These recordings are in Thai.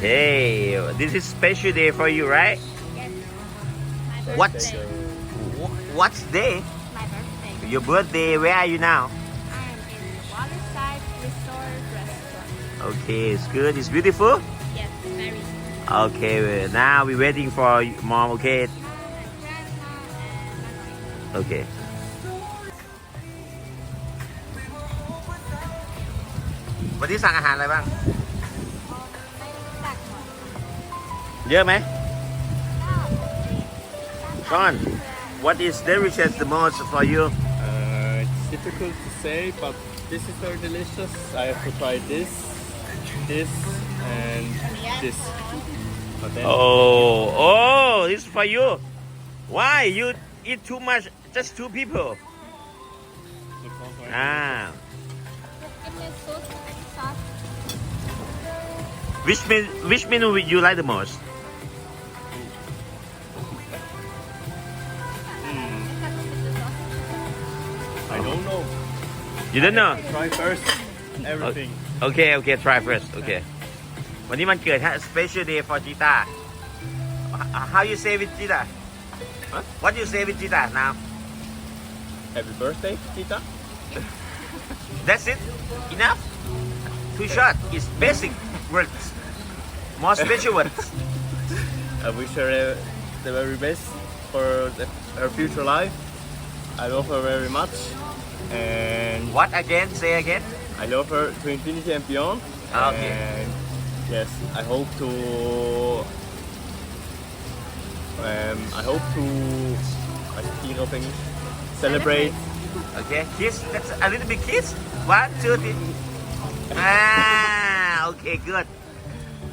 Okay, this is special day for you, right? Yes. My What? birthday. Wh- What's day? My birthday. Your birthday. Where are you now? I'm in Waterside Resort Restaurant. Okay, it's good. It's beautiful. Yes, very. Okay, now we're waiting for mom. Okay, Mom and grandma and Nanoy. okay. วันนี้สั่งอาหารอะไรบ้าง เยอะไหม ก็ Sean what is delicious the most for you Uh, it's difficult to say, but this is very delicious. I have to try this, this, and this. But then, oh oh this is for you why you eat too much just two people look over. อ่า Give me a sauce, sauce. which menu which menu you like the most don't know. you don't know Try first everything. โอเค โอเค try first โอเค วันนี้มันเกิดฮะ special day for Gita how you say with Gita Huh? what you say with Gita now Happy birthday, Tita. that's it enough too short it's basic words more special words I wish her uh, the very best for the, her future life. I love her very much, and what again say again I love her to infinity and beyond. Okay. And yes, I hope to. Um, I hope to. I speak of English. Celebrate. okay kiss that's a little bit kiss one two three ah okay good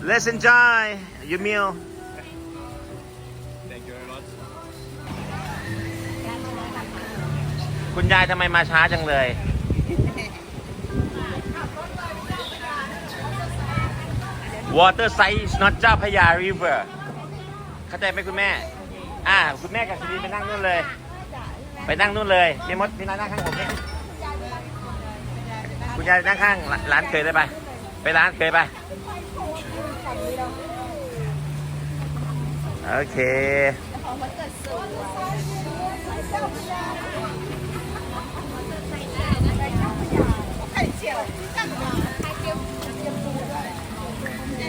let's enjoy your meal คุณยายทำไมมาช้าจังเลย Water side is not เจ้าพระยา river เข้าใจไหมคุณแม่ อ่า คุณแม่กับซีรีไปนั่งนู่นเลย ไปนั่งนู่นเลยพี่มดพี่นายนั่งข้างผมนี่คุณยายนั่งข้างร้านเคยได้ปะไปร้านเคยปะโอเค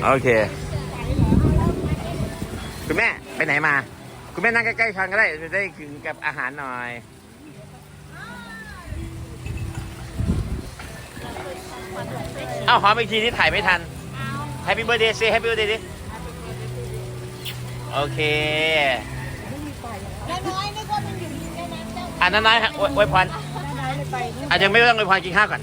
โอเค คุณแม่ไปไหนมา คุณแม่นั่งใกล้ๆชันก็ได้จะได้กินกับอาหารหน่อยเอ้าหอมอีกทีนี่ถ่ายไม่ทัน Happy birthday say Happy birthday ดิโอเคน้อยนึกว่ามันอยู่ในนั้นเจ้าอันนั้นน้อยฮะอวยอวยพรน้ อาจจะไม่ต้องอวยพรกินข้าวก่อน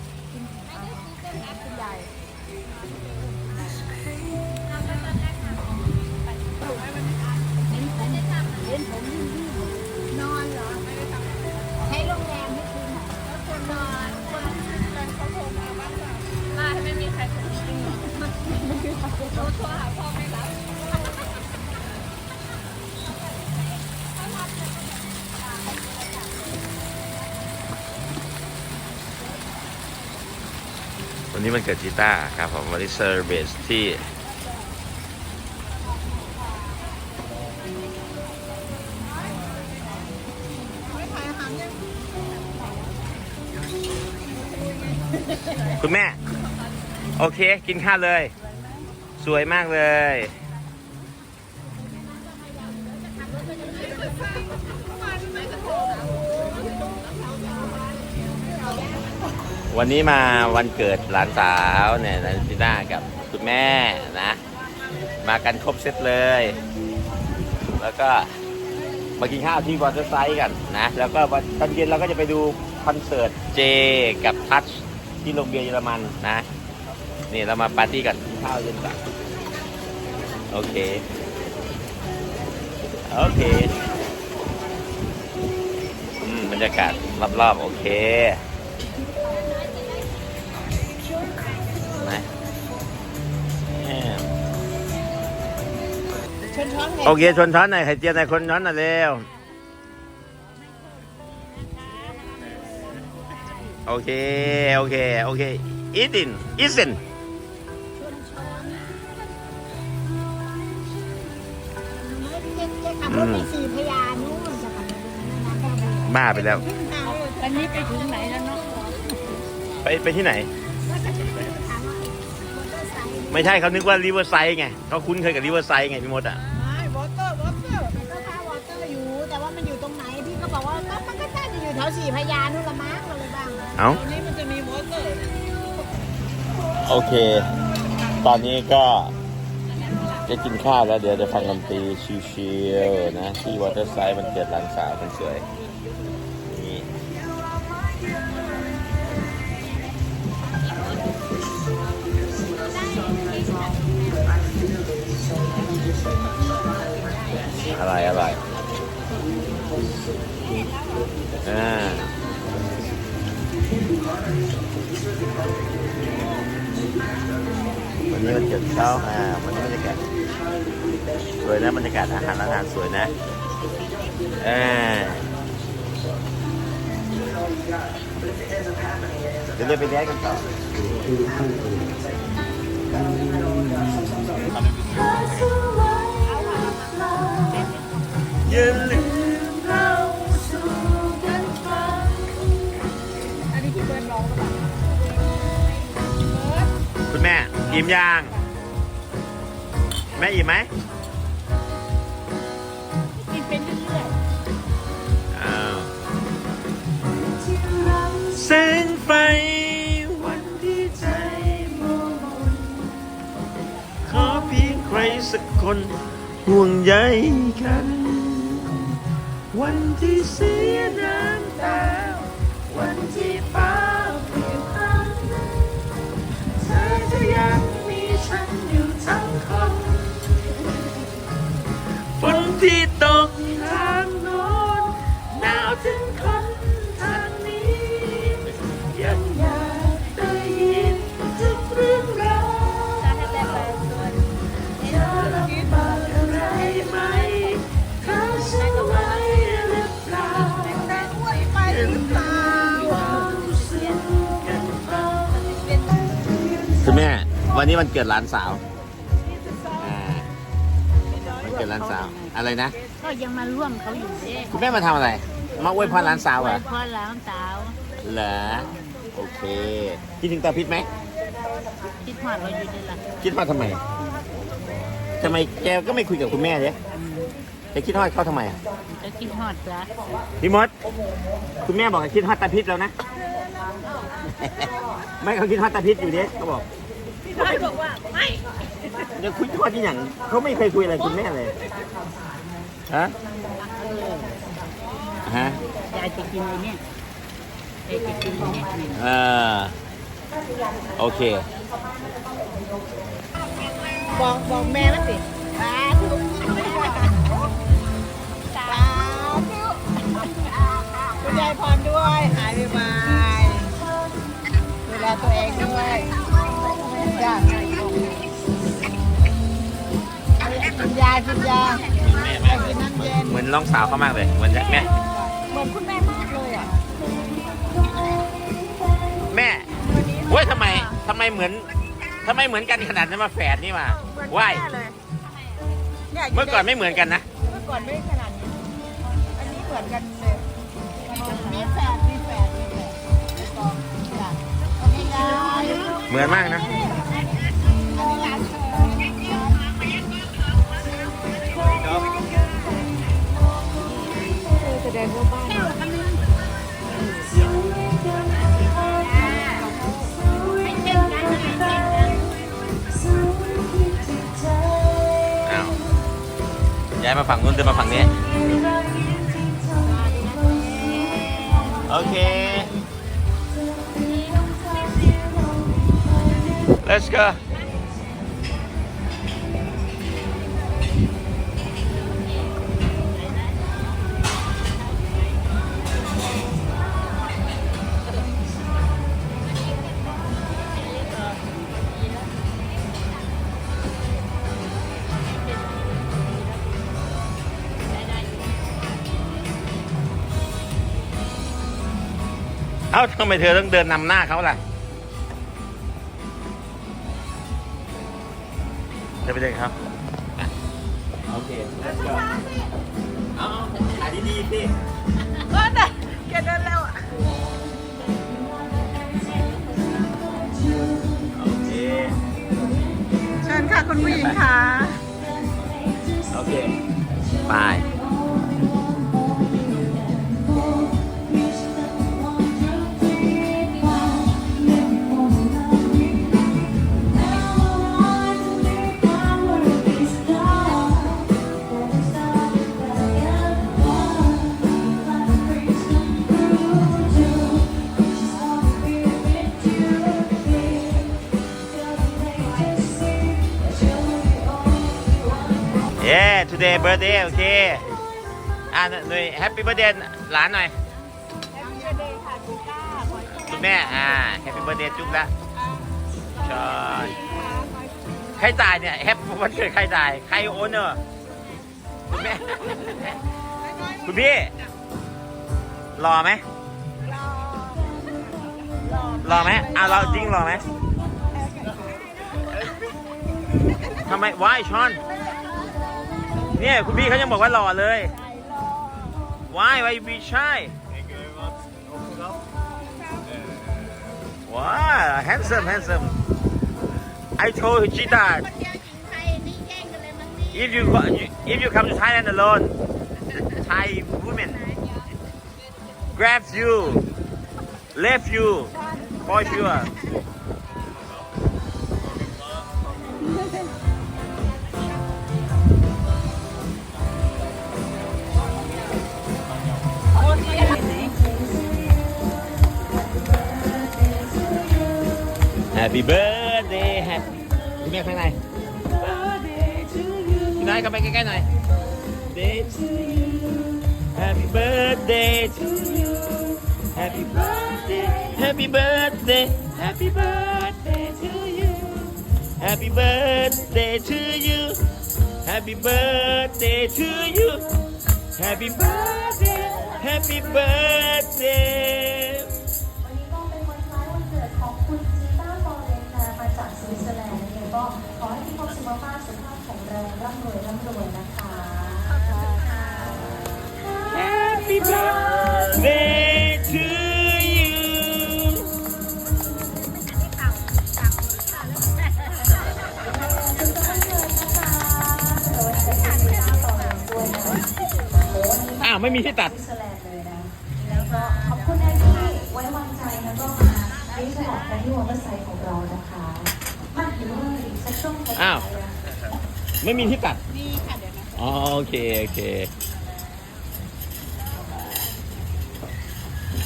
นี้มันเกิดจีต้าครับผมวันนี้เซอร์เบสที่คุณแม่ โอเค กินข้าวเลย สวยมากเลย วันนี้มาวันเกิดหลานสาวเนี่ยนันจิน่ากับคุณแม่นะ มากันครบเซตเลย แล้วก็มากินข้าวที่วอเตอร์ไซด์กันนะ แล้วก็ตอนเย็นเราก็จะไปดูคอนเสิร์ตเจกับทัชที่โรงเรียนเยอรมันนะ นี่เรามาปาร์ตี้กันกินข้าวเย็นกันโอเค โอเคอืมบรรยากาศรอบๆ โอเค โอเคชนช้อนหน่อยไข่เจียวหน่อยคนช้อนหน่อยเร็วโอเค โอเค โอเค eating eating ขับรถไปสี่พยานู่นจะขับรถไปนั่นนะบ้าไปแล้ว อันนี้ไปถึงไหนแล้วเนาะ ไปไปที่ไหนว่าจะไปถามว่ามอเตอร์ไซค์ไม่ใช่เขานึกว่าริเวอร์ไซด์ไงเขาคุ้นเคยกับริเวอร์ไซด์ไงพี่มดอะ ก็น่าจะอยู่แถวสี่พยานู่นละมั้งอะไรบ้างเอ้าตรงนี้มันจะมีวอเตอร์โอเค ตอนนี้ก็จะกินข้าวแล้วเดี๋ยวจะฟังดนตรีชิลๆนะ ที่วอเตอร์ไซด์มันเกิดหลานสาวมันสวยนี่อะไรอะไร อ่าวันนี้มันเกิดเช้าอ่าวันนี้บรรยากาศสวยนะบรรยากาศอาหารร้านอาหารสวยนะเออเดี๋ยวเราไปแดกกันต่ออย่าลืมเรา อิ่มยังแม่อิ่มไหมกินเป็นเรื่อยอ้าวแสงไฟวันที่ใจมองมนขอเพียงใครสักคนห่วงใยกัน วันที่เสียน้ำตา ตกทางโน้นหนาวถึงคนทางนี้ ยังอยากได้ยินทุกเรื่องราวๆจะให้แต่ไปส่วนจะลำบากอะไรไหมเขาฉันไว้หรือเปล่าแต่ด้วยไปหรือเปล่าความสึกกันเปล่า คุณแม่ วันนี้วันเกิดหลานสาวอ่าวันเกิดหลานสาว อะไรนะ ก็ยังมาร่วมเขาอยู่เด้คุณแม่มาทำอะไร มาอวยพรหลานสาวเหรอพ่อแล้วสาวเหรอ โอเค คิดถึงตาพิษไหม คิดหอดเราอยู่ดีล่ะคิดว่าทำไมทำไมแกก็ไม่คุยกับคุณแม่เนี่ยแกคิดฮอดเขาทำไมอะจะคิดหอดละพี่มด คุณแม่บอกให้คิดฮอดตาพิษแล้วนะ ไม่เขาคิดฮอดตาพิษอยู่เด้เขาบอกพี่พ่อยบอกว่าไม่จะคุยฮอดที่อย่างเขาไม่เคยคุยอะไรคุณแม่เลย ฮะฮะยายจะกินอะไรเนี่ยยายจะกินอะไรเนี่ยอ่าโอเค บอกบอกแม่แล้วสิ อนน้องสาวเขามากเลยเหมือนแม่เหมือนคุณแม่มากเลยอะแม่เว้ยทำไมทำไมเหมือนทำไมเหมือนกันขนาดนั้นมาแฝดนี่มาว่ายเลยเนี่ยเมื่อก่อนไม่เหมือนกันนะเมื่อก่อนไม่ขนาดนี้อันนี้เหมือนกันเลยมีแฝดมีแฝดมีแฝดมีกองจ้ะขอบคุณยายเหมือนมากนะ ย้ายมาฝั่งนู้นเดินมาฝั่งนี้ โอเค let's go อ้าทำไมเธอต้องเดินนำหน้าเขาล่ะเดินไปเลยครับอะโอเค let's go เอาถ่ายดีๆสิก็แต่แกเดินเร็วอะโอเค เชิญค่ะคุณผู้หญิงค่ะ โอเค ไป birthday โอเค อ่าหน่อย happy birthday หลานหน่อยคุณแม่ อ่า happy birthday จุ๊บละชอนใครจ่ายเนี่ยแฮปวันเกิดใครจ่าย ใครโอนเนอร์คุณแม่ คุณพี่ รอไหมรอไหมอะรอจริงรอไหมทำไม why ชอน เนี่ยคุณพี่เขายังบอกว่ารอเลย why why you be shy Thank you very much. Open up. wow handsome handsome I told Chita คนเดียวหญิงไทยนี่แย่งกันเลยมั้งนี่ if you go- if you come to Thailand alone Thai women grabs you left you for sure Happy birthday Happy คุณแม่ข้างใน พี่น้อยเข้าไปใกล้ๆหน่อย Day to you Happy birthday to you Happy birthday Happy birthday Happy birthday to you Happy birthday to you Happy birthday to you Happy birthday Happy birthday ก็ขอให้มีความสุขมากๆสุขภาพแข็งแรงร่ำรวยร่ำรวยนะคะ Happy birthday to you คุณต้นเลยนะคะโดยจะเป็นจีต้าฟอเรนด้วยนะโอ้วันนี้อ้าวไม่มีที่ตัดสวิตเซอร์แลนด์เลยนะ แล้วก็ขอบคุณแอนที่ไว้วางใจแล้วก็มาเลี้ยงฉลองกันที่วอเตอร์ไซค์ของเรานะคะมาถึงว่า อีกสักช่วงท้ายๆอ้าวนะไม่มีที่ตัด นี่ค่ะเดี๋ยวนะอ๋อโอเค โอเค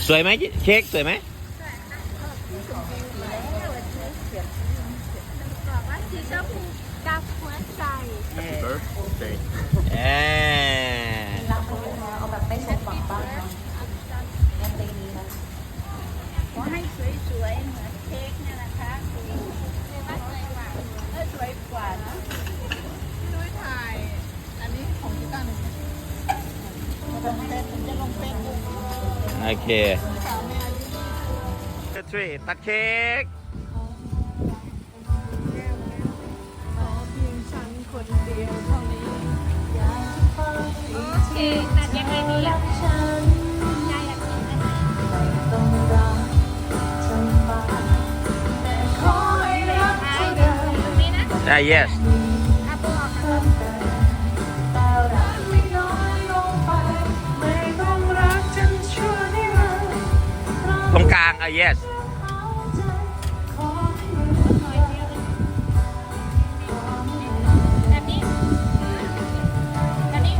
สวยไหมเค้กสวยไหม บอกว่าสีชมพูกับหัวใจ Happy birthday. เออ รักเลยนะเอาแบบไม่สมหวังบ้างนะแอนตีนี้นะ ขอให้สวยๆเหมือนเค้กเนี่ยนะคะคุณเรียกว่าสวยกว่าเออสวยกว่าเนอะพี่นุ้ยถ่าย อันนี้ของพี่ตั้งจะลงเฟซจะลงเฟซบุ๊ก โอ เคสาวแม่อายุทรีตัดเค้กตัดยังไงดีอะยายอยากกินนะคะต้องรักเธอมากแต่ขอให้รักเธอะได้ yes yes เอาใจขอให้แบบนี้แบบนี้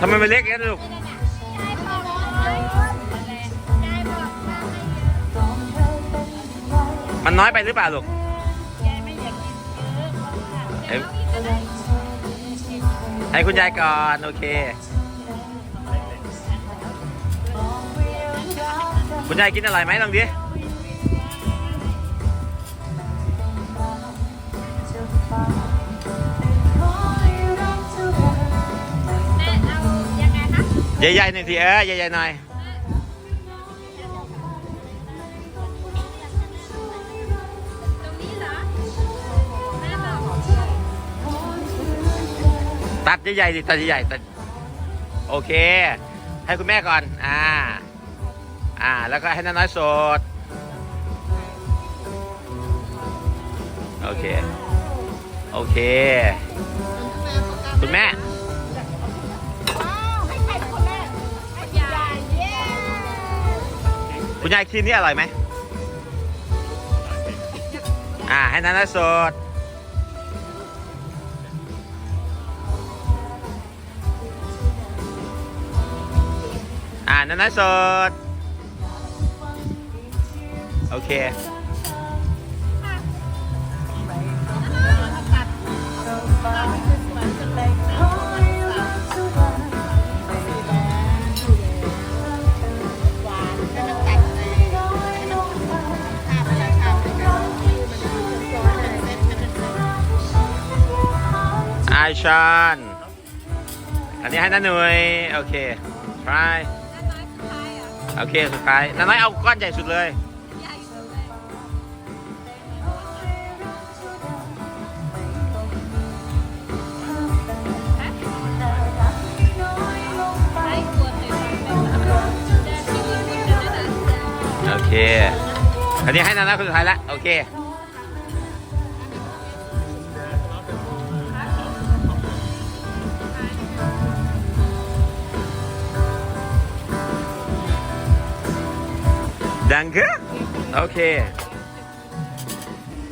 ทำไมมันเล็กอย่างนั้นลูกยายบอกเลยยายบอกว่าไม่เยอะต้องเธอเป็นไรมันน้อยไปหรือเปล่าลูก ยายไม่อยากกินเยอะเพราะว่าเดี๋ยวเอาอีกก็ได้ ให้คุณยายก่อน โอเค คุณยายกินอร่อยไหมลองดิจะฟังขอให้รักเธอได้แม่เอายังไงคะใหญ่ๆหน่อยสิเออใหญ่ๆหน่อยตรงนี้เหรอแม่บอกตัดใหญ่ๆดิตัดใหญ่ๆตัดโอเค ให้คุณแม่ก่อน อ่า อ่า แล้วก็ให้น้าน้อยสด โอเค โอเค คุณแม่ว้าวให้ใครเป็นคนแรกให้ยายเย้คุณยายคินนี่อร่อยไหมอ่า ให้น้าน้อยสดอ่าน้าน้อยสด โอเคหวานให้มันตัดเลยให้มันภาพเวลาภาพเลยนะคือมันจะซ้อนเป็นเส้นเป็นเส้นไอชอนอันนี้ให้น้าหน่วยโอเค try โอเค สุดท้ายน้าน้อยเอาก้อนใหญ่สุดเลย เคอันนี้ให้นานาคนสุดท้ายละโอเคดังก์โอเค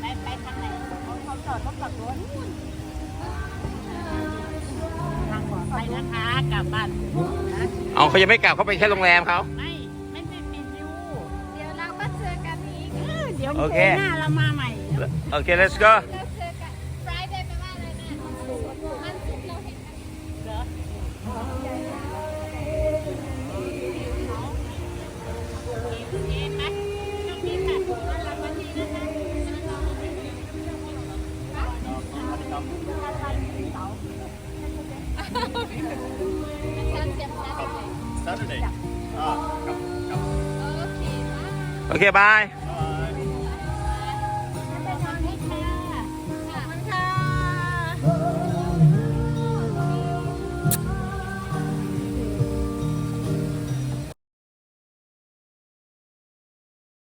ไปไปทางไหนเขาเขาจอดรถกลับรถทางขวาไปนะคะกลับบ้านนะเอาเขายังไม่กลับเขาไปแค่โรงแรมเขา โอเค หน้าเรามาใหม่ โอเค let's go เราเจอกัน Friday แปลว่าอะไรนะมันสุกร์มันสุกร์เราเห็นกันเหรอโอเคไหมช่วงนี้ค่ะวันหลังวันนี้นะคะ Saturday. Ah, โอเค บาย